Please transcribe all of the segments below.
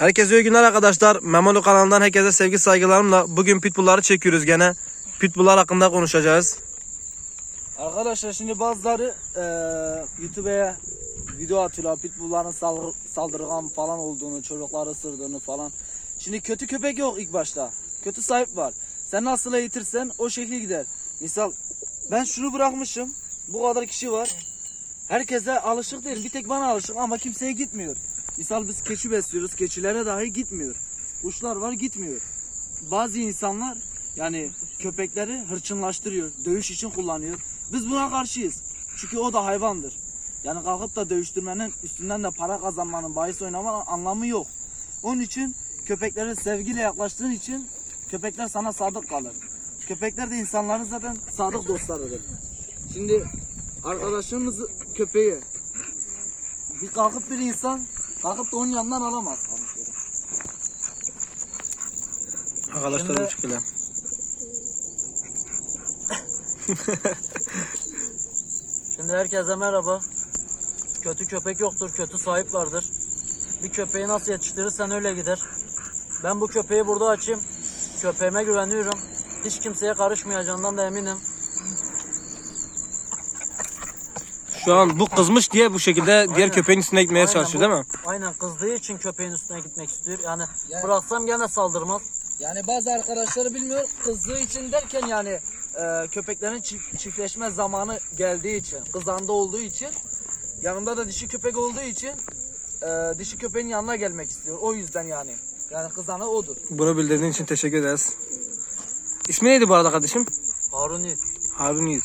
Herkese iyi günler arkadaşlar. Memolu kanalından herkese sevgi saygılarımla bugün pitbullları çekiyoruz gene. Pitbulllar hakkında konuşacağız. Arkadaşlar şimdi bazıları eee YouTube'a video atıyorlar pitbullların sal- saldırgan falan olduğunu, çocukları ısırdığını falan. Şimdi kötü köpek yok ilk başta. Kötü sahip var. Sen nasıl eğitirsen o şekli gider. Misal ben şunu bırakmışım. Bu kadar kişi var. Herkese alışık değil. Bir tek bana alışık ama kimseye gitmiyor. Misal biz keçi besliyoruz. Keçilere dahi gitmiyor. Kuşlar var gitmiyor. Bazı insanlar yani köpekleri hırçınlaştırıyor. Dövüş için kullanıyor. Biz buna karşıyız. Çünkü o da hayvandır. Yani kalkıp da dövüştürmenin üstünden de para kazanmanın, bahis oynamanın anlamı yok. Onun için köpeklere sevgiyle yaklaştığın için köpekler sana sadık kalır. Köpekler de insanların zaten sadık dostlarıdır. Şimdi arkadaşımız köpeği bir kalkıp bir insan kalkıp da onun yanından alamaz. Arkadaşlar Şimdi- bu şekilde. Şimdi herkese merhaba. Kötü köpek yoktur, kötü sahip vardır. Bir köpeği nasıl yetiştirirsen öyle gider. Ben bu köpeği burada açayım. Köpeğime güveniyorum. Hiç kimseye karışmayacağından da eminim. Şu an bu kızmış diye bu şekilde diğer köpeğin üstüne gitmeye Aynen, çalışıyor bu- değil mi? Aynen kızdığı için köpeğin üstüne gitmek istiyor. Yani Yani- bıraksam gene saldırmaz. Yani bazı arkadaşları bilmiyor kızdığı için derken yani e, köpeklerin çift- çiftleşme zamanı geldiği için kızanda olduğu için yanında da dişi köpek olduğu için e, dişi köpeğin yanına gelmek istiyor. O yüzden yani. Yani kızanı odur. Bunu bildirdiğin için teşekkür ederiz. İsmi neydi bu arada kardeşim? Harun Yiğit. Harun Yiğit.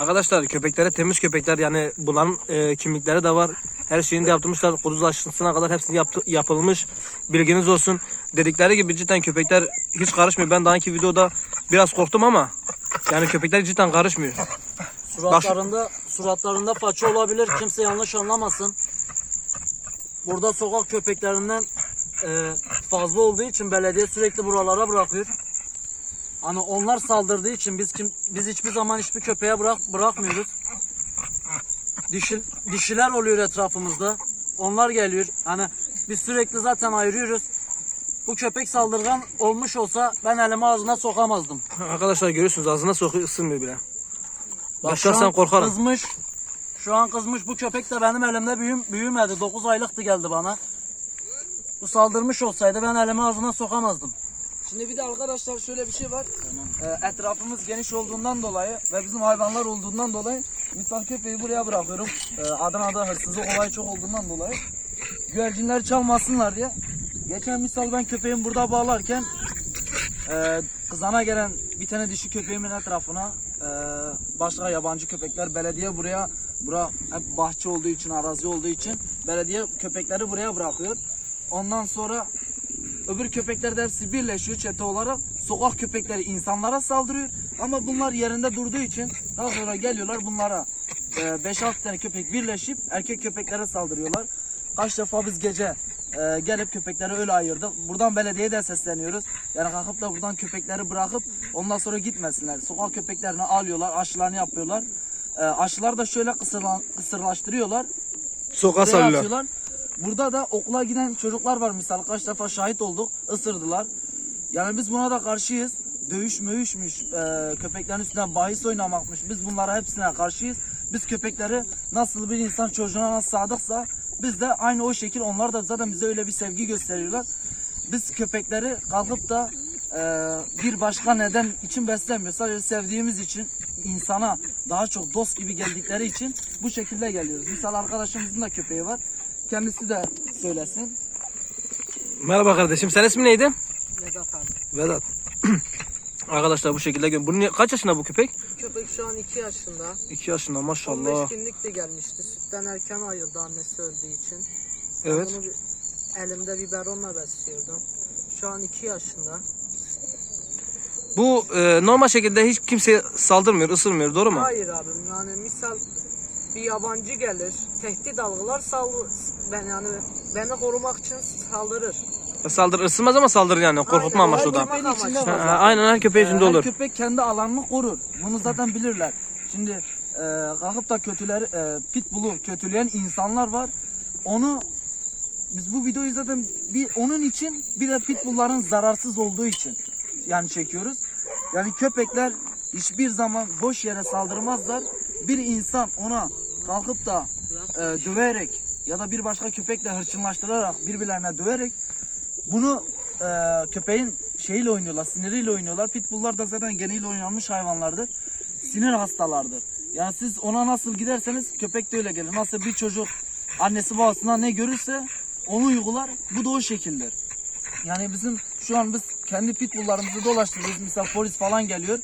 Arkadaşlar köpeklere temiz köpekler yani bunların e, kimlikleri de var. Her şeyini de yaptırmışlar. Kuduz kadar hepsini yaptı, yapılmış. Bilginiz olsun. Dedikleri gibi cidden köpekler hiç karışmıyor. Ben daha önki videoda biraz korktum ama yani köpekler cidden karışmıyor. Suratlarında suratlarında paça olabilir. Kimse yanlış anlamasın. Burada sokak köpeklerinden e, fazla olduğu için belediye sürekli buralara bırakıyor. Hani onlar saldırdığı için biz kim biz hiçbir zaman hiçbir köpeğe bırak bırakmıyoruz. Dişi, dişiler oluyor etrafımızda. Onlar geliyor. Hani biz sürekli zaten ayırıyoruz. Bu köpek saldırgan olmuş olsa ben elimi ağzına sokamazdım. Arkadaşlar görüyorsunuz ağzına sokuyor ısırmıyor bile. Ben Bak şu şahsen an korkarım. Kızmış. Şu an kızmış. Bu köpek de benim elimde büyüm, büyümedi. 9 aylıktı geldi bana. Bu saldırmış olsaydı ben elimi ağzına sokamazdım. Şimdi bir de arkadaşlar şöyle bir şey var. Ee, etrafımız geniş olduğundan dolayı ve bizim hayvanlar olduğundan dolayı misal köpeği buraya bırakıyorum. Ee, Adana'da hırsızlık olayı çok olduğundan dolayı. Güvercinler çalmasınlar diye. Geçen misal ben köpeğimi burada bağlarken e, kızana gelen bir tane dişi köpeğimin etrafına e, başka yabancı köpekler belediye buraya bura hep bahçe olduğu için arazi olduğu için belediye köpekleri buraya bırakıyor. Ondan sonra Öbür köpekler de hepsi birleşiyor çete olarak. Sokak köpekleri insanlara saldırıyor. Ama bunlar yerinde durduğu için daha sonra geliyorlar bunlara 5-6 tane köpek birleşip erkek köpeklere saldırıyorlar. Kaç defa biz gece e, gelip köpekleri öyle ayırdık. Buradan belediyeye de sesleniyoruz. Yani kalkıp da buradan köpekleri bırakıp ondan sonra gitmesinler. Sokak köpeklerini alıyorlar, aşılarını yapıyorlar. E, aşılar da şöyle kısırla, kısırlaştırıyorlar. Sokağa salıyorlar. Burada da okula giden çocuklar var misal kaç defa şahit olduk ısırdılar. Yani biz buna da karşıyız. Dövüş möğüşmüş, e, köpeklerin üstünden bahis oynamakmış. Biz bunlara hepsine karşıyız. Biz köpekleri nasıl bir insan çocuğuna nasıl sadıksa biz de aynı o şekil onlar da zaten bize öyle bir sevgi gösteriyorlar. Biz köpekleri kalkıp da e, bir başka neden için beslemiyoruz. Sadece sevdiğimiz için insana daha çok dost gibi geldikleri için bu şekilde geliyoruz. Misal arkadaşımızın da köpeği var. Kendisi de söylesin. Merhaba kardeşim. Sen ismin neydi? Vedat abi. Vedat. Arkadaşlar bu şekilde gö- Bunun kaç yaşında bu köpek? Köpek şu an 2 yaşında. 2 yaşında 15 maşallah. günlük de gelmişti. Sütten erken ayırdı annesi öldüğü için. Evet. Bunu bir- elimde biberonla besliyordum. Şu an 2 yaşında. Bu e, normal şekilde hiç kimseye saldırmıyor, ısırmıyor. Doğru mu? Hayır abim yani misal bir yabancı gelir, tehdit algılar sal ben yani beni korumak için saldırır. Saldırır, ısırmaz ama saldırır yani. Korkutma Aynen, amaçlı o da. Köpeğin içinde amaçlı. var Ha, zaten. aynen her köpeğin içinde Ee, olur. Her köpek kendi alanını korur. Bunu zaten bilirler. Şimdi e, kalkıp da kötüler, e, pitbull'u kötüleyen insanlar var. Onu biz bu videoyu zaten bir onun için bir de pitbullların zararsız olduğu için yani çekiyoruz. Yani köpekler hiçbir zaman boş yere saldırmazlar. Bir insan ona kalkıp da e, döverek ya da bir başka köpekle hırçınlaştırarak birbirlerine döverek bunu e, köpeğin şeyiyle oynuyorlar, siniriyle oynuyorlar. Pitbulllar da zaten geniyle oynanmış hayvanlardır. Sinir hastalardır. Yani siz ona nasıl giderseniz köpek de öyle gelir. Nasıl bir çocuk annesi babasından ne görürse onu uygular. Bu da o şekildir. Yani bizim şu an biz kendi pitbulllarımızı dolaştırıyoruz. Mesela polis falan geliyor.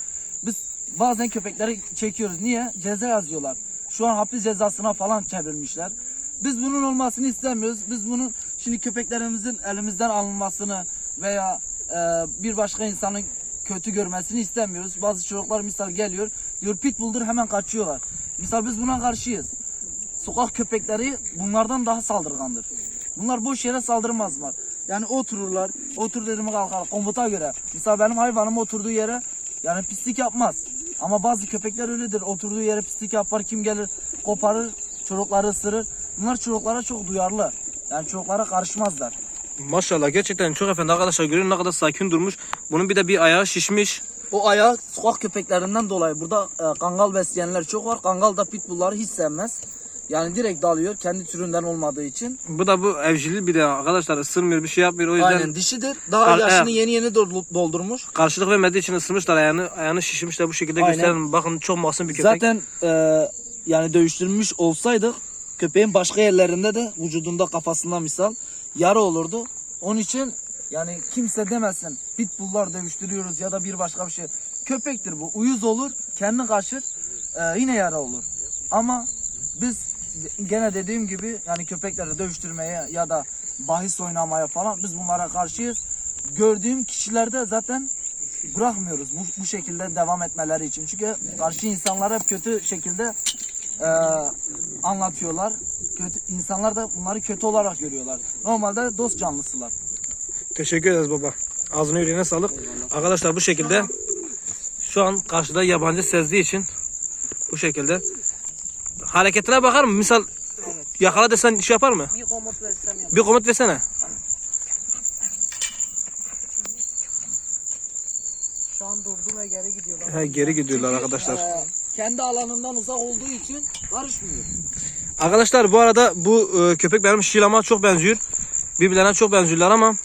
Bazen köpekleri çekiyoruz. Niye? Ceza yazıyorlar. Şu an hapis cezasına falan çevirmişler. Biz bunun olmasını istemiyoruz. Biz bunun şimdi köpeklerimizin elimizden alınmasını veya e, bir başka insanın kötü görmesini istemiyoruz. Bazı çocuklar misal geliyor diyor pitbull'dur hemen kaçıyorlar. Misal biz buna karşıyız. Sokak köpekleri bunlardan daha saldırgandır. Bunlar boş yere saldırmazlar. Yani otururlar. Otur dediğimi kalkar. Komuta göre. Mesela benim hayvanım oturduğu yere yani pislik yapmaz. Ama bazı köpekler öyledir. Oturduğu yere pislik yapar. Kim gelir koparır. Çocukları ısırır. Bunlar çocuklara çok duyarlı. Yani çocuklara karışmazlar. Maşallah gerçekten çok efendi arkadaşlar görün ne kadar sakin durmuş. Bunun bir de bir ayağı şişmiş. O ayağı sokak köpeklerinden dolayı burada e, kangal besleyenler çok var. Kangal da pitbullları hiç sevmez. Yani direkt dalıyor kendi türünden olmadığı için. Bu da bu evcil bir de arkadaşlar ısırmıyor bir şey yapmıyor. O yüzden Aynen dişidir. Daha Kar- yaşını yeni yeni dol- doldurmuş. karşılık vermediği için ısırmışlar ayağını. Ayağını şişmişler bu şekilde Aynen. gösterelim. Bakın çok masum bir köpek. Zaten e, yani dövüştürmüş olsaydık köpeğin başka yerlerinde de vücudunda kafasında misal yara olurdu. Onun için yani kimse demesin pitbulllar dövüştürüyoruz ya da bir başka bir şey. Köpektir bu. Uyuz olur, kendi kaçır, e, yine yara olur. Ama biz gene dediğim gibi yani köpekleri dövüştürmeye ya da bahis oynamaya falan biz bunlara karşıyız. Gördüğüm kişilerde zaten bırakmıyoruz bu, bu şekilde devam etmeleri için. Çünkü karşı insanlar hep kötü şekilde e, anlatıyorlar. Kötü insanlar da bunları kötü olarak görüyorlar. Normalde dost canlısılar. Teşekkür ederiz baba. Ağzına yüreğine sağlık. Arkadaşlar bu şekilde şu an karşıda yabancı sezdiği için bu şekilde hareketine bakar mı? Misal yakala desen iş yapar mı? Bir komut versem yap. Bir komut versene. Şu an durdu ve geri gidiyorlar. He, geri gidiyorlar arkadaşlar. E, kendi alanından uzak olduğu için karışmıyor. Arkadaşlar bu arada bu e, köpek benim Şilama çok benziyor. Birbirlerine çok benziyorlar ama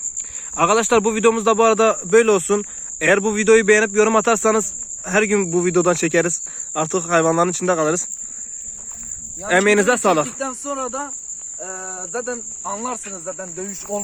arkadaşlar bu videomuz da bu arada böyle olsun. Eğer bu videoyu beğenip yorum atarsanız her gün bu videodan çekeriz. Artık hayvanların içinde kalırız. Yani Emeğinize sağlık. çektikten sonra da e, zaten anlarsınız zaten dövüş ol